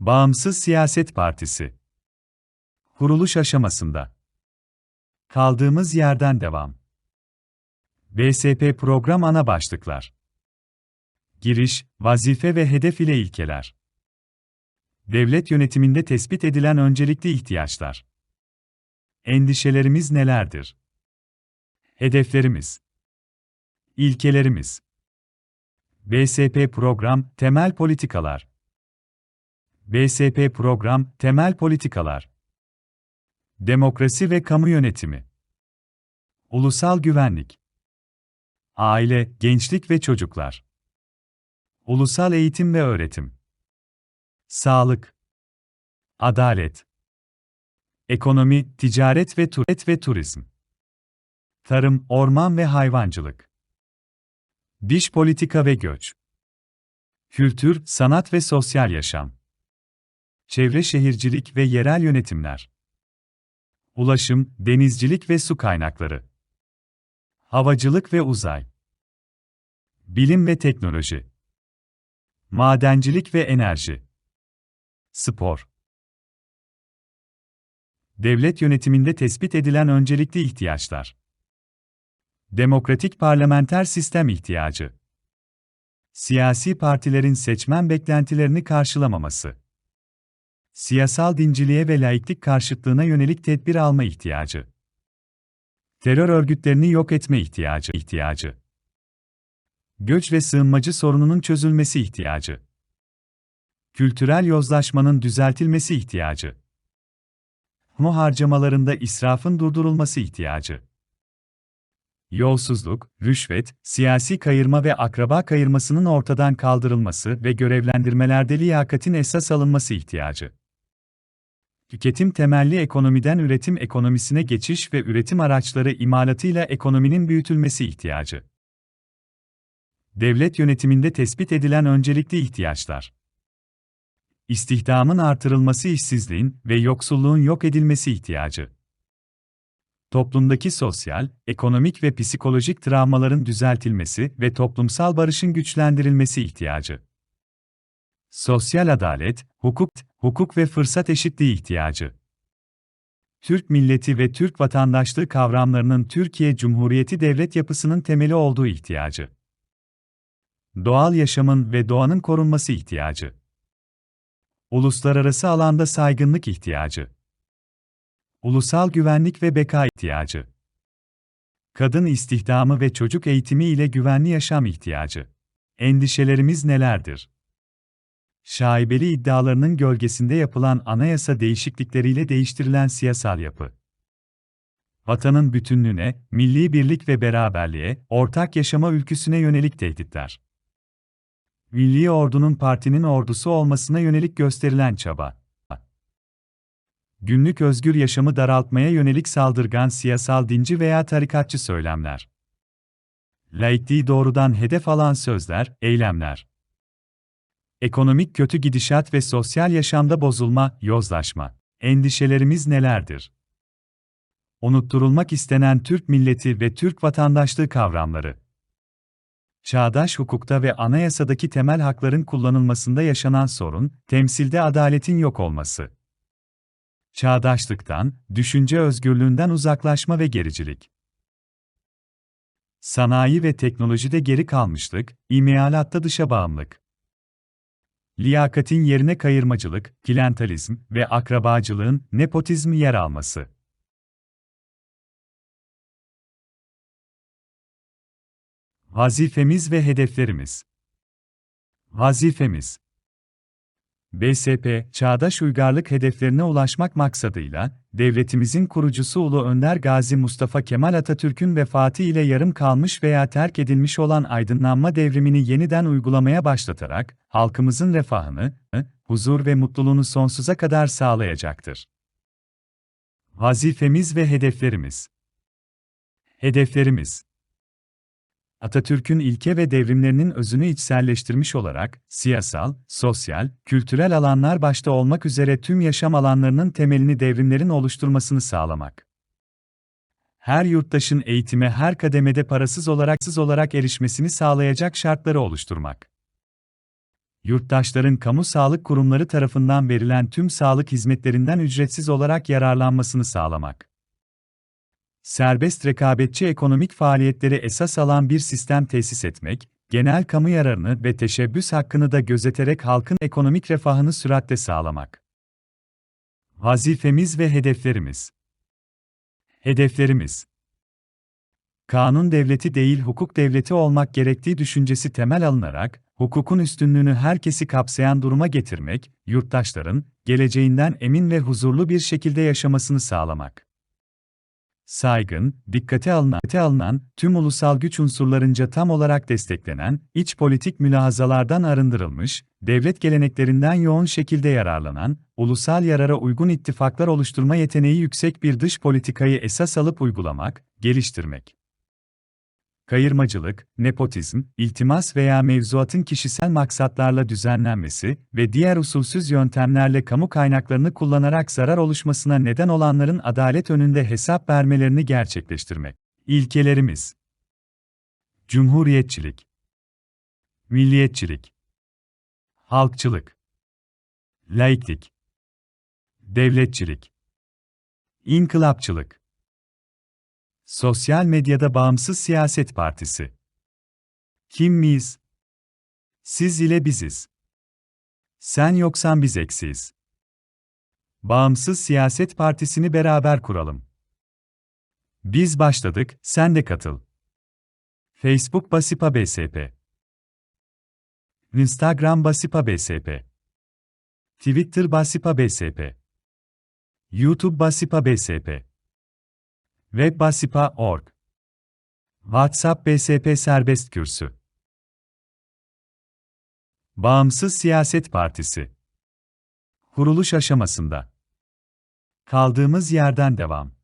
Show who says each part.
Speaker 1: Bağımsız Siyaset Partisi. Kuruluş aşamasında. Kaldığımız yerden devam. BSP Program Ana Başlıklar. Giriş, vazife ve hedef ile ilkeler. Devlet yönetiminde tespit edilen öncelikli ihtiyaçlar. Endişelerimiz nelerdir? Hedeflerimiz. İlkelerimiz. BSP Program, Temel Politikalar BSP Program, Temel Politikalar. Demokrasi ve Kamu Yönetimi. Ulusal Güvenlik. Aile, Gençlik ve Çocuklar. Ulusal Eğitim ve Öğretim. Sağlık. Adalet. Ekonomi, Ticaret ve, Turet ve Turizm. Tarım, Orman ve Hayvancılık. Diş Politika ve Göç. Kültür, Sanat ve Sosyal Yaşam Çevre Şehircilik ve Yerel Yönetimler. Ulaşım, Denizcilik ve Su Kaynakları. Havacılık ve Uzay. Bilim ve Teknoloji. Madencilik ve Enerji. Spor. Devlet yönetiminde tespit edilen öncelikli ihtiyaçlar. Demokratik parlamenter sistem ihtiyacı. Siyasi partilerin seçmen beklentilerini karşılamaması Siyasal dinciliğe ve laiklik karşıtlığına yönelik tedbir alma ihtiyacı. Terör örgütlerini yok etme ihtiyacı ihtiyacı. Göç ve sığınmacı sorununun çözülmesi ihtiyacı. Kültürel yozlaşmanın düzeltilmesi ihtiyacı. Mu harcamalarında israfın durdurulması ihtiyacı. Yolsuzluk, rüşvet, siyasi kayırma ve akraba kayırmasının ortadan kaldırılması ve görevlendirmelerde liyakatin esas alınması ihtiyacı. Tüketim temelli ekonomiden üretim ekonomisine geçiş ve üretim araçları imalatıyla ekonominin büyütülmesi ihtiyacı. Devlet yönetiminde tespit edilen öncelikli ihtiyaçlar. İstihdamın artırılması işsizliğin ve yoksulluğun yok edilmesi ihtiyacı toplumdaki sosyal, ekonomik ve psikolojik travmaların düzeltilmesi ve toplumsal barışın güçlendirilmesi ihtiyacı. Sosyal adalet, hukuk, hukuk ve fırsat eşitliği ihtiyacı. Türk milleti ve Türk vatandaşlığı kavramlarının Türkiye Cumhuriyeti devlet yapısının temeli olduğu ihtiyacı. Doğal yaşamın ve doğanın korunması ihtiyacı. Uluslararası alanda saygınlık ihtiyacı. Ulusal güvenlik ve beka ihtiyacı. Kadın istihdamı ve çocuk eğitimi ile güvenli yaşam ihtiyacı. Endişelerimiz nelerdir? Şaibeli iddialarının gölgesinde yapılan anayasa değişiklikleriyle değiştirilen siyasal yapı. Vatanın bütünlüğüne, milli birlik ve beraberliğe, ortak yaşama ülküsüne yönelik tehditler. Milli ordunun partinin ordusu olmasına yönelik gösterilen çaba günlük özgür yaşamı daraltmaya yönelik saldırgan siyasal dinci veya tarikatçı söylemler. Laikliği doğrudan hedef alan sözler, eylemler. Ekonomik kötü gidişat ve sosyal yaşamda bozulma, yozlaşma. Endişelerimiz nelerdir? Unutturulmak istenen Türk milleti ve Türk vatandaşlığı kavramları. Çağdaş hukukta ve anayasadaki temel hakların kullanılmasında yaşanan sorun, temsilde adaletin yok olması çağdaşlıktan, düşünce özgürlüğünden uzaklaşma ve gericilik. Sanayi ve teknolojide geri kalmışlık, imalatta dışa bağımlılık. Liyakatin yerine kayırmacılık, klientelizm ve akrabacılığın nepotizm yer alması. Vazifemiz ve hedeflerimiz. Vazifemiz BSP, çağdaş uygarlık hedeflerine ulaşmak maksadıyla, devletimizin kurucusu Ulu Önder Gazi Mustafa Kemal Atatürk'ün vefatı ile yarım kalmış veya terk edilmiş olan aydınlanma devrimini yeniden uygulamaya başlatarak, halkımızın refahını, huzur ve mutluluğunu sonsuza kadar sağlayacaktır. Vazifemiz ve hedeflerimiz Hedeflerimiz Atatürk'ün ilke ve devrimlerinin özünü içselleştirmiş olarak, siyasal, sosyal, kültürel alanlar başta olmak üzere tüm yaşam alanlarının temelini devrimlerin oluşturmasını sağlamak. Her yurttaşın eğitime her kademede parasız olarak olarak erişmesini sağlayacak şartları oluşturmak. yurttaşların kamu sağlık kurumları tarafından verilen tüm sağlık hizmetlerinden ücretsiz olarak yararlanmasını sağlamak. Serbest rekabetçi ekonomik faaliyetleri esas alan bir sistem tesis etmek, genel kamu yararını ve teşebbüs hakkını da gözeterek halkın ekonomik refahını süratle sağlamak. Vazifemiz ve hedeflerimiz. Hedeflerimiz Kanun devleti değil hukuk devleti olmak gerektiği düşüncesi temel alınarak, hukukun üstünlüğünü herkesi kapsayan duruma getirmek, yurttaşların, geleceğinden emin ve huzurlu bir şekilde yaşamasını sağlamak. Saygın, dikkate alınan, dikkate alınan, tüm ulusal güç unsurlarınca tam olarak desteklenen, iç politik mülahazalardan arındırılmış, devlet geleneklerinden yoğun şekilde yararlanan, ulusal yarara uygun ittifaklar oluşturma yeteneği yüksek bir dış politikayı esas alıp uygulamak, geliştirmek kayırmacılık, nepotizm, iltimas veya mevzuatın kişisel maksatlarla düzenlenmesi ve diğer usulsüz yöntemlerle kamu kaynaklarını kullanarak zarar oluşmasına neden olanların adalet önünde hesap vermelerini gerçekleştirmek. İlkelerimiz. Cumhuriyetçilik. Milliyetçilik. Halkçılık. Laiklik. Devletçilik. İnkılapçılık Sosyal medyada Bağımsız Siyaset Partisi. Kim miyiz? Siz ile biziz. Sen yoksan biz eksiyiz. Bağımsız Siyaset Partisi'ni beraber kuralım. Biz başladık, sen de katıl. Facebook Basipa BSP Instagram Basipa BSP Twitter Basipa BSP YouTube Basipa BSP Webbasipa.org WhatsApp BSP Serbest Kürsü. Bağımsız Siyaset Partisi. Kuruluş aşamasında. Kaldığımız yerden devam